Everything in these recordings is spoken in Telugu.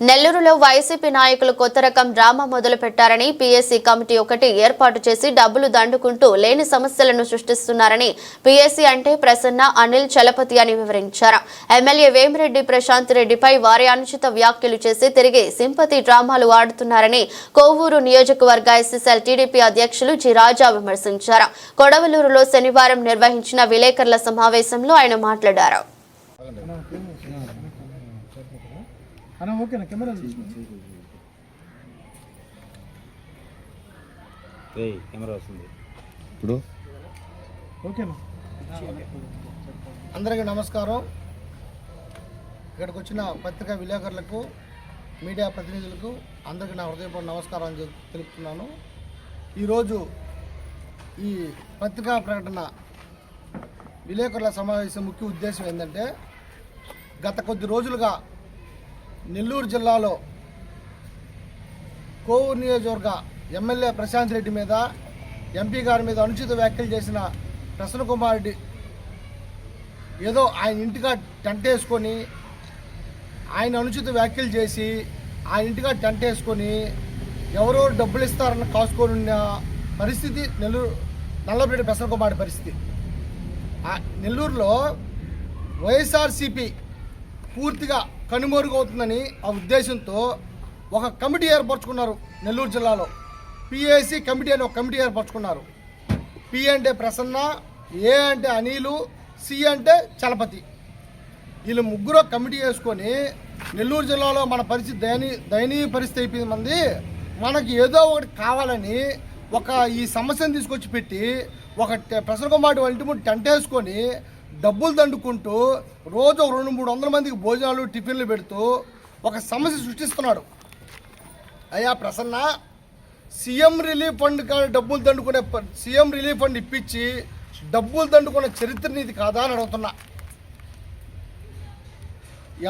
నెల్లూరులో వైసీపీ నాయకులు కొత్త రకం డ్రామా మొదలుపెట్టారని పీఎస్సీ కమిటీ ఒకటి ఏర్పాటు చేసి డబ్బులు దండుకుంటూ లేని సమస్యలను సృష్టిస్తున్నారని పీఎస్సీ అంటే ప్రసన్న అనిల్ చలపతి అని వివరించారు. ఎమ్మెల్యే వేమిరెడ్డి ప్రశాంత్ రెడ్డిపై వారి అనుచిత వ్యాఖ్యలు చేసి తిరిగి సింపతి డ్రామాలు ఆడుతున్నారని కోవూరు నియోజకవర్గ ఎస్ఎస్ఎల్ టీడీపీ అధ్యక్షులు జి రాజా విమర్శించారు. కొడవలూరులో శనివారం నిర్వహించిన విలేకరుల సమావేశంలో ఆయన మాట్లాడారు. అన్న ఓకేనా కెమెరా కెమెరా వస్తుంది ఇప్పుడు ఓకేనా అందరికీ నమస్కారం. ఇక్కడికి వచ్చిన పత్రికా విలేకరులకు మీడియా ప్రతినిధులకు అందరికీ నా హృదయపూర్వక నమస్కారం అని తెలుపుతున్నాను. ఈరోజు ఈ పత్రికా ప్రకటన విలేకరుల సమావేశం ముఖ్య ఉద్దేశం ఏంటంటే గత కొద్ది రోజులుగా నెల్లూరు జిల్లాలో కోవూరు నియోజకవర్గ ఎమ్మెల్యే ప్రశాంత్ రెడ్డి మీద ఎంపీ గారి మీద అనుచిత వ్యాఖ్యలు చేసిన ప్రసన్న కుమార్ రెడ్డి ఏదో ఆయన ఇంటిగా టెంట్ వేసుకొని ఆయన అనుచిత వ్యాఖ్యలు చేసి ఆయన ఇంటిగా టెంట్ వేసుకొని ఎవరో డబ్బులు ఇస్తారని కాసుకొని ఉన్న పరిస్థితి నెల్లూరు నల్లబరెడ్డి ప్రసన్న కుమార్ పరిస్థితి. ఆ నెల్లూరులో వైఎస్ఆర్సిపి పూర్తిగా కనుమరుగవుతుందని ఆ ఉద్దేశంతో ఒక కమిటీ ఏర్పరచుకున్నారు నెల్లూరు జిల్లాలో. పిఏసి కమిటీ అని ఒక కమిటీ ఏర్పరచుకున్నారు. పి అంటే ప్రసన్న ఏ అంటే అనిలు సి అంటే చలపతి. వీళ్ళు ముగ్గురు కమిటీ వేసుకొని నెల్లూరు జిల్లాలో మన పరిస్థితి దయనీ దయనీయ పరిస్థితి అయిపోయింది. మంది మనకి ఏదో ఒకటి కావాలని ఒక ఈ సమస్యను తీసుకొచ్చి పెట్టి ఒక ప్రసన్న కుమార్ ఇంటి ముందు టెంట్ వేసుకొని డబ్బులు దండుకుంటూ రోజు రెండు మూడు వందల మందికి భోజనాలు టిఫిన్లు పెడుతూ ఒక సమస్య సృష్టిస్తున్నాడు. అయ్యా ప్రసన్న సీఎం రిలీఫ్ ఫండ్ కానీ డబ్బులు దండుకునే సీఎం రిలీఫ్ ఫండ్ ఇప్పించి డబ్బులు దండుకునే చరిత్ర నీది కాదా అని అడుగుతున్నా.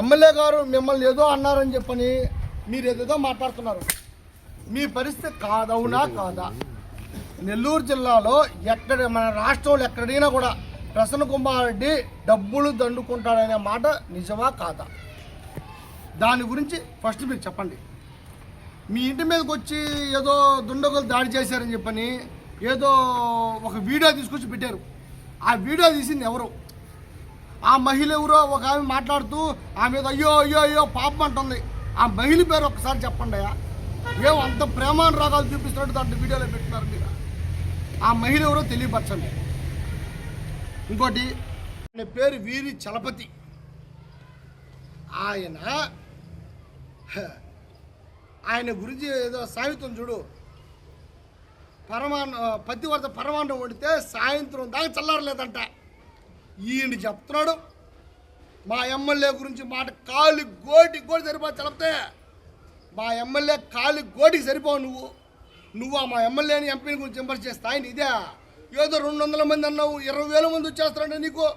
ఎమ్మెల్యే గారు మిమ్మల్ని ఏదో అన్నారని చెప్పని మీరు ఏదేదో మాట్లాడుతున్నారు. మీ పరిస్థితి కాదవునా కాదా? నెల్లూరు జిల్లాలో ఎక్కడ మన రాష్ట్రంలో ఎక్కడైనా కూడా ప్రసన్న కుమార్ రెడ్డి డబ్బులు దండుకుంటాడనే మాట నిజమా కాదా? దాని గురించి ఫస్ట్ మీరు చెప్పండి. మీ ఇంటి మీదకి వచ్చి ఏదో దుండగులు దాడి చేశారని చెప్పని ఏదో ఒక వీడియో తీసుకొచ్చి పెట్టారు. ఆ వీడియో తీసింది ఎవరు? ఆ మహిళ ఎవరో ఒక ఆమె మాట్లాడుతూ ఆమె మీద అయ్యో అయ్యో అయ్యో పాపం అంటుంది. ఆ మహిళ పేరు ఒకసారి చెప్పండి అయ్యా. ఏం అంత ప్రేమానురాగాలు చూపిస్తున్నట్టు దాంట్లో వీడియోలో పెట్టినారు మీరు? ఆ మహిళ ఎవరో తెలియపరచండి. ఇంకోటి ఆయన పేరు వీరి చలపతి. ఆయన ఆయన గురించి ఏదో సాయంత్రం చూడు. పరమాన్న పత్తివర్త పరమాన్నం వండితే సాయంత్రం దాకా చల్లారలేదంట. ఈయన చెప్తున్నాడు. మా ఎమ్మెల్యే గురించి మాట కాలి గోటి గోటి సరిపో చలపితే. మా ఎమ్మెల్యే కాలి గోటికి సరిపోవు నువ్వు. నువ్వు మా ఎమ్మెల్యేని ఎంపీని గురించి విమర్శ చేస్తా ఆయన ఇదే. ఏదో రెండు వందల మంది అన్నావు ఇరవై వేల మంది వచ్చేస్తారంటే నీకు.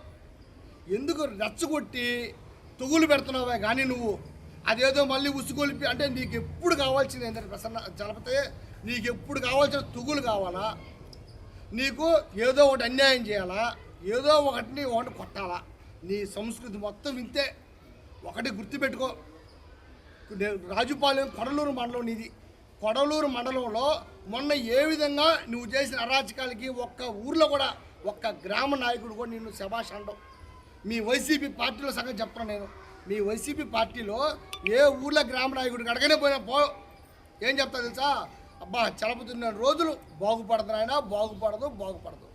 ఎందుకు రెచ్చగొట్టి తొగులు పెడుతున్నావే కానీ నువ్వు? అదేదో మళ్ళీ ఉసుగొలిపి అంటే నీకు ఎప్పుడు కావాల్సింది ఏంటంటే ప్రసన్న చలపతే నీకు ఎప్పుడు కావాల్సిన తుగులు కావాలా? నీకు ఏదో ఒకటి అన్యాయం చేయాలా? ఏదో ఒకటిని ఒకటి కొట్టాలా? నీ సంస్కృతి మొత్తం ఇంతే. ఒకటి గుర్తుపెట్టుకో. రాజుపాలెం కొడలూరు మండలం నీది. కొడలూరు మండలంలో మొన్న ఏ విధంగా నువ్వు చేసిన అరాచకాలకి ఒక్క ఊర్లో కూడా ఒక్క గ్రామ నాయకుడు కూడా నిన్ను శభాష్ అనడం. మీ వైసీపీ పార్టీలో సంగతి చెప్తున్నాను నేను. మీ వైసీపీ పార్టీలో ఏ ఊర్లో గ్రామ నాయకుడికి అడగనే పోయినా పో. ఏం చెప్తా తెలుసా? అబ్బా చలపుతున్న రోజులు బాగుపడదు బాగుపడదు బాగుపడదు.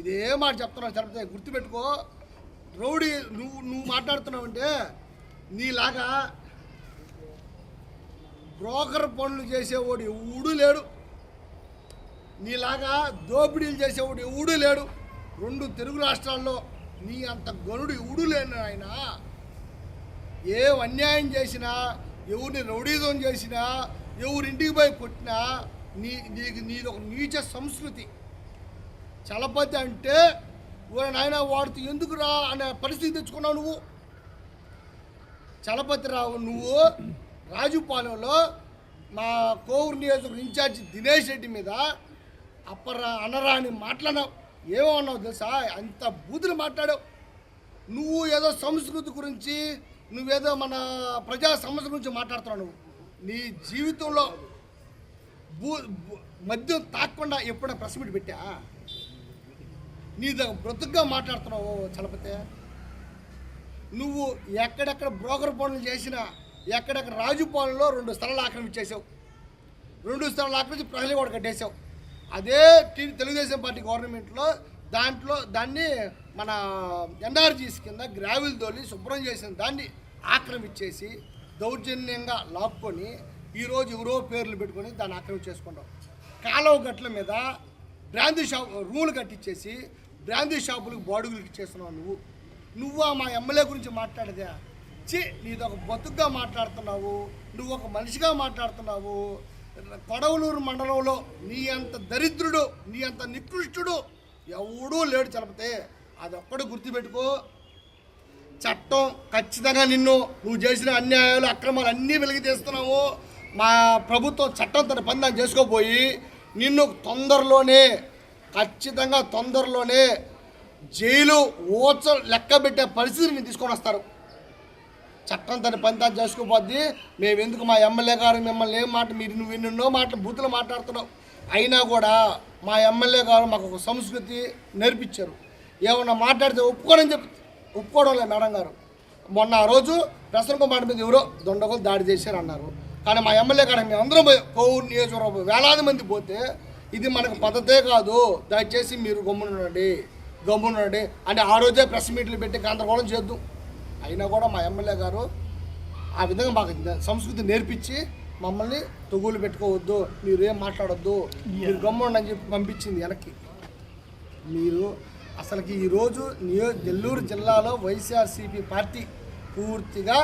ఇదే మాట చెప్తున్నాను చలపతి గుర్తుపెట్టుకో. రౌడీ నువ్వు నువ్వు మాట్లాడుతున్నావంటే నీలాగా బ్రోకర్ పనులు చేసేవాడు ఎవడూ లేడు. నీలాగా దోపిడీలు చేసేవాడు ఎవడు లేడు. రెండు తెలుగు రాష్ట్రాల్లో నీ అంత గనుడు ఎవడూ లేను ఆయన ఏ అన్యాయం చేసినా ఎవరిని రౌడీజం చేసినా ఎవరింటికి పోయి కొట్టినా నీ నీకు నీది ఒక నీచ సంస్కృతి. చలపతి అంటే ఓ నాయన వాడితో ఎందుకురా అనే పరిస్థితి తెచ్చుకున్నావు నువ్వు. చలపతి రావు నువ్వు రాజుపాలెంలో మా కోవూరు నియోజకవర్గం ఇన్ఛార్జ్ దినేష్ రెడ్డి మీద అప్పరా అనరాని మాట్లాడావు మాట్లాడినావు. ఏమన్నావు తెలుసా? అంత బూతులు మాట్లాడావు. నువ్వు ఏదో సంస్కృతి గురించి నువ్వేదో మన ప్రజా సమస్య గురించి మాట్లాడుతున్నావు నువ్వు. నీ జీవితంలో భూ మద్యం తాకుండా ఎప్పుడైనా ప్రెస్ మీట్ పెట్టా? నీ దగ్గర బ్రతుగ్గా మాట్లాడుతున్నావు చలపతే. నువ్వు ఎక్కడెక్కడ బ్రోకర్ పనులు చేసినా ఎక్కడెక్కడ రాజుపాలెంలో రెండు స్థలాలు ఆక్రమించేసావు రెండు స్థలాలు ఆక్రమించి ప్రజలు కూడా కట్టేశావు. అదే టీ- తెలుగుదేశం పార్టీ గవర్నమెంట్లో దాంట్లో దాన్ని మన ఎన్ఆర్జీస్ కింద గ్రావిల్ తోలి శుభ్రం చేసిన దాన్ని ఆక్రమించేసి దౌర్జన్యంగా లాక్కొని ఈరోజు ఎవరో పేర్లు పెట్టుకొని దాన్ని ఆక్రమించేసుకుంటాం కాలువ గట్ల మీద బ్రాందీ షాప్ రూములు కట్టించేసి బ్రాందీ షాపులకు బాడుగులు ఇచ్చేస్తున్నావు నువ్వు. నువ్వు మా ఎమ్మెల్యే గురించి మాట్లాడదా? చే నీది ఒక బతుగ్గా మాట్లాడుతున్నావు నువ్వు ఒక మనిషిగా మాట్లాడుతున్నావు కొడవలూరు మండలంలో నీ అంత దరిద్రుడు నీ అంత నికృష్టుడు ఎవడూ లేడు చలపతే. అది ఒక్కడు గుర్తుపెట్టుకో. చట్టం ఖచ్చితంగా నిన్ను నువ్వు చేసిన అన్యాయాలు అక్రమాలు అన్నీ వెలిగి తీస్తున్నావు. మా ప్రభుత్వం చట్టం తన పని దాన్ని చేసుకోపోయి నిన్ను తొందరలోనే ఖచ్చితంగా తొందరలోనే జైలు ఓచ లెక్క పెట్టే పరిస్థితిని తీసుకొని వస్తారు. చట్టం తన పని తాను మేము ఎందుకు మా ఎమ్మెల్యే గారు మిమ్మల్ని ఏం మాట మీరు నువ్వు ఎన్నెన్నో మాటలు బూతులు మాట్లాడుతున్నావు. అయినా కూడా మా ఎమ్మెల్యే గారు మాకు ఒక సంస్కృతి నేర్పించారు. ఏమన్నా మాట్లాడితే ఒప్పుకోనని చెప్పి ఒప్పుకోవడం లేదు మేడం గారు. మొన్న ఆ రోజు ప్రసన్న కుమార్ మీద ఎవరో దొండగోలు దాడి చేశారు అన్నారు కానీ మా ఎమ్మెల్యే గారు మేము అందరం పోయి కోవూరు నియోజకవర్గం వేలాది మంది పోతే ఇది మనకు పద్ధతే కాదు. దయచేసి మీరు గమ్మునుండండి గమ్మునుండండి అంటే ఆ రోజే ప్రెస్ మీట్లు పెట్టి గందరగోళం చేద్దాం. అయినా కూడా మా ఎమ్మెల్యే గారు ఆ విధంగా మాకు సంస్కృతి నేర్పించి మమ్మల్ని తొగులు పెట్టుకోవద్దు మీరు ఏం మాట్లాడొద్దు మీరు గమ్మండి అని చెప్పి పంపించింది వెనక్కి. మీరు అసలుకి ఈరోజు నియో నెల్లూరు జిల్లాలో వైఎస్ఆర్సీపీ పార్టీ పూర్తిగా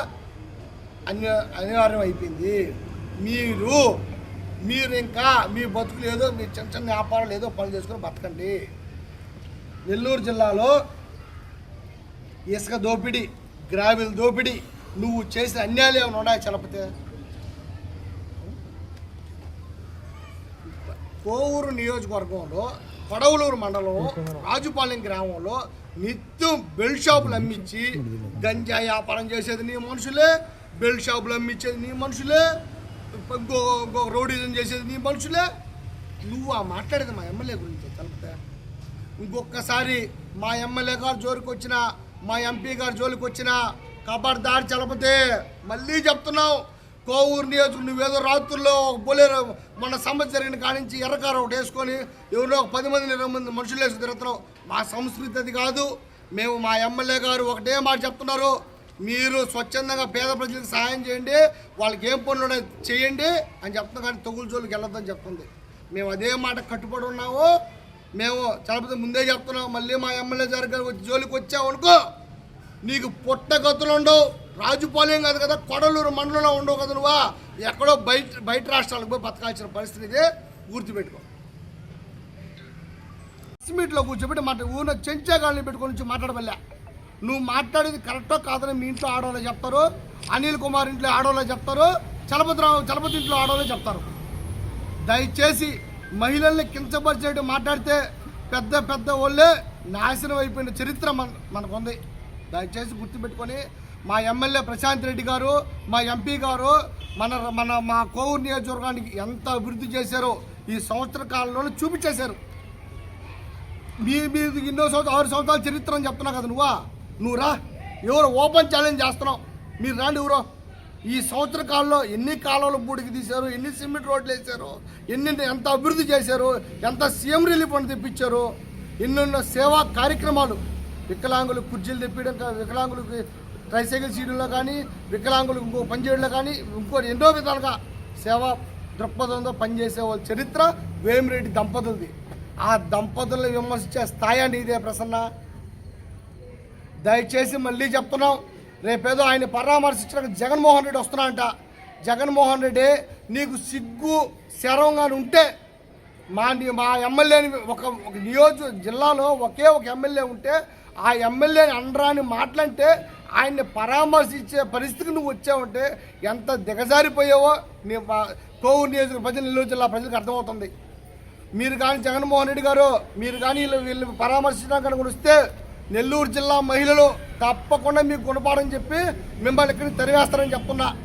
అన్య అనివార్యం అయిపోయింది. మీరు మీరు ఇంకా మీ బతుకు లేదో మీ చిన్న చిన్న వ్యాపారాలు ఏదో పనులు చేసుకొని బతకండి. నెల్లూరు జిల్లాలో ఇసుక దోపిడీ గ్రావిల్ దోపిడీ నువ్వు చేసిన అన్యాయాలు ఏమైనా ఉన్నాయా చలపతే? కోవూరు నియోజకవర్గంలో కొడవలూరు మండలం రాజుపాలెం గ్రామంలో నిత్యం బెల్ట్ షాపులు అమ్మించి గంజా వ్యాపారం చేసేది నీ మనుషులే బెల్ట్ షాపులు అమ్మించేది నీ మనుషులే ఇంకో రౌడీజం చేసేది నీ మనుషులే. నువ్వు ఆ మాట్లాడేది మా ఎమ్మెల్యే గురించి చలిపితే. ఇంకొకసారి మా ఎమ్మెల్యే గారు జోరికి వచ్చిన మా ఎంపీ గారు జోలికి వచ్చిన కబర్దారి చలపతే మళ్ళీ చెప్తున్నావు కోవూరు నియోజకం నువ్వేదో రాత్రుల్లో ఒక బొలేరో మన సమస్య జరిగిన కానించి ఎర్రకారు ఒకటి వేసుకొని ఎవరో ఒక పది మంది ఇరవై మంది మనుషులు వేసి తిరుగుతున్నావు. మా సంస్కృతి అది కాదు. మేము మా ఎమ్మెల్యే గారు ఒకటే మాట చెప్తున్నారు. మీరు స్వచ్ఛందంగా పేద ప్రజలకు సహాయం చేయండి. వాళ్ళకి ఏం పనులు చేయండి అని చెప్తున్నా కానీ తొగులు జోలికి వెళ్ళొద్దని చెప్తుంది. మేము అదే మాట కట్టుబడి ఉన్నాము. మేము చలపతి ముందే చెప్తున్నాం మళ్ళీ మా ఎమ్మెల్యే గారు వచ్చి జోలికి వచ్చావు అనుకో నీకు పుట్టగతులు ఉండవు రాజుపాలెం కాదు కదా కొడలూరు మండలంలో ఉండవు కదా నువ్వా? ఎక్కడో బయట బయట రాష్ట్రాలకు పోయి బతకాల్సిన పరిస్థితి ఇది గుర్తుపెట్టుకో. మీట్లో కూర్చోబెట్టి మాట ఊరిన చెంచాగాళ్ళని పెట్టుకొని నుంచి మాట్లాడబల్లా. నువ్వు మాట్లాడేది కరెక్టో కాదని మీ ఇంట్లో ఆడవాళ్ళు చెప్తారు అనిల్ కుమార్ ఇంట్లో ఆడవాళ్ళు చెప్తారు చలపతిరావు చలపతి ఇంట్లో ఆడవాళ్ళు చెప్తారు. దయచేసి మహిళల్ని కించపరిచేట్టు మాట్లాడితే పెద్ద పెద్ద వాళ్ళే నాశనం అయిపోయిన చరిత్ర మన మనకుంది. దయచేసి గుర్తుపెట్టుకొని మా ఎమ్మెల్యే ప్రశాంత్ రెడ్డి గారు మా ఎంపీ గారు మన మన మా కోవూరు నియోజకవర్గానికి ఎంత అభివృద్ధి చేశారో ఈ సంవత్సర కాలంలోనే చూపించేశారు. మీ మీరు ఎన్నో సంవత్సరాలు ఆరు సంవత్సరాల చరిత్ర అని చెప్తున్నావు కదా నువ్వా? నువ్వు రా. ఎవరు ఓపెన్ ఛాలెంజ్ చేస్తున్నావు? మీరు రాండి ఎవరో? ఈ సంవత్సర కాలంలో ఎన్ని కాలువలు బూడికి తీశారు ఎన్ని సిమెంట్ రోడ్లు వేశారు ఎన్ని ఎంత అభివృద్ధి చేశారు ఎంత సీఎం రిలీఫ్ అని తెప్పించారు ఎన్నెన్నో సేవా కార్యక్రమాలు వికలాంగులు కుర్జీలు తెప్పించడం వికలాంగులకు ట్రైసైకిల్ సీడుల్లో కానీ వికలాంగులకు ఇంకో పనిచేయడంలో కానీ ఇంకో ఎన్నో విధాలుగా సేవా దృక్పథంతో పనిచేసే వాళ్ళ చరిత్ర వేమిరెడ్డి దంపతులది. ఆ దంపతులను విమర్శించే స్థాయి అండి ఇదే ప్రసన్న. దయచేసి మళ్ళీ చెప్తున్నాం రేపేదో ఆయన పరామర్శించడానికి జగన్మోహన్ రెడ్డి వస్తున్నాడంట. జగన్మోహన్ రెడ్డి నీకు సిగ్గు శరంగా ఉంటే మా మా ఎమ్మెల్యేని ఒక ఒక నియోజక జిల్లాలో ఒకే ఒక ఎమ్మెల్యే ఉంటే ఆ ఎమ్మెల్యేని అనరాని మాటలంటే ఆయన్ని పరామర్శించే పరిస్థితికి నువ్వు వచ్చావంటే ఎంత దిగజారిపోయావో నీ మా కోవూరు నియోజక ప్రజలు నెల్లూరు జిల్లా ప్రజలకు అర్థమవుతుంది. మీరు కానీ జగన్మోహన్ రెడ్డి గారు మీరు కానీ వీళ్ళు వీళ్ళు పరామర్శించడానికి కనుక వస్తే నెల్లూరు జిల్లా మహిళలు తప్పకుండా మీకు గుణపాఠం చెప్పి మిమ్మల్ని ఇక్కడ తెరివేస్తారని చెప్తున్నా.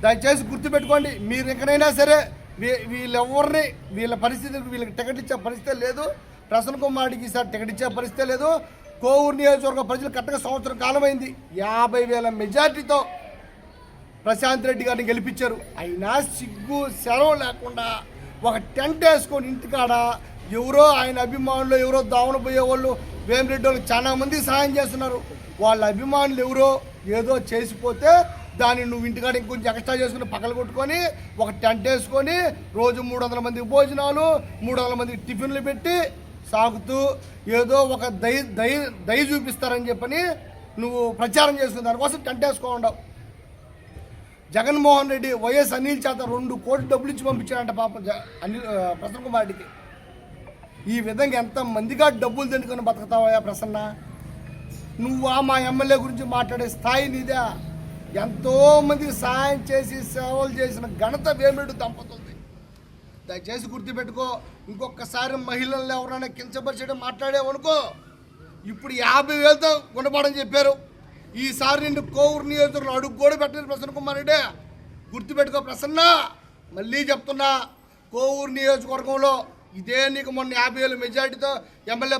దయచేసి గుర్తుపెట్టుకోండి మీరు ఎక్కడైనా సరే వీ- వీళ్ళెవరిని వీళ్ళ పరిస్థితి వీళ్ళకి టికెట్ ఇచ్చే పరిస్థితి లేదు. ప్రసన్న కుమార్కి ఈసారి టికెట్ ఇచ్చే పరిస్థితి లేదు. కోవూరు నియోజకవర్గ ప్రజలు కరెక్ట్గా సంవత్సరం కాలమైంది. యాభై వేల మెజార్టీతో ప్రశాంత్ రెడ్డి గారిని గెలిపించారు. అయినా సిగ్గు సెలవు లేకుండా ఒక టెంట్ వేసుకొని ఇంటికాడ ఎవరో ఆయన అభిమానులు ఎవరో దావన పోయేవాళ్ళు వేమిరెడ్డి వాళ్ళు చాలా మంది సహాయం చేస్తున్నారు. వాళ్ళ అభిమానులు ఎవరో ఏదో చేసిపోతే దాన్ని నువ్వు ఇంటికాడ ఇంకొంచెం ఎక్స్ట్రా చేసుకుని పక్కన కొట్టుకొని ఒక టెంట్ వేసుకొని రోజు మూడు వందల మందికి భోజనాలు మూడు వందల మందికి టిఫిన్లు పెట్టి సాగుతూ ఏదో ఒక దయ దయ దయ చూపిస్తారని చెప్పని నువ్వు ప్రచారం చేసుకుని దానికోసం టెంట్ వేసుకోండవు జగన్మోహన్ రెడ్డి వైఎస్ అనిల్ చేత రెండు కోట్లు డబ్బులు ఇచ్చి పంపించాడంట పాపం అనిల్ ప్రసన్న కుమార్ రెడ్డికి. ఈ విధంగా ఎంత మందిగా డబ్బులు తిండుకొని బతుకుతావా ప్రసన్న? నువ్వా మా ఎమ్మెల్యే గురించి మాట్లాడే స్థాయి నీదా? ఎంతోమందికి సహాయం చేసి సేవలు చేసిన ఘనత వేమిడు దంపతుంది దయచేసి గుర్తుపెట్టుకో ఇంకొకసారి మహిళల్ని ఎవరైనా కించపరిచడం మాట్లాడేవనుకో ఇప్పుడు యాభై వేలతో గుణపడని చెప్పారు. ఈసారి నిన్ను కోవూరు నియోజకవర్గంలో అడుగు కూడా పెట్టలేదు ప్రసన్న కుమార్ రెడ్డి. గుర్తుపెట్టుకో ప్రసన్న మళ్ళీ చెప్తున్నా కోవూరు నియోజకవర్గంలో ఇదే నీకు మొన్న యాభై వేలు మెజార్టీతో ఎమ్మెల్యే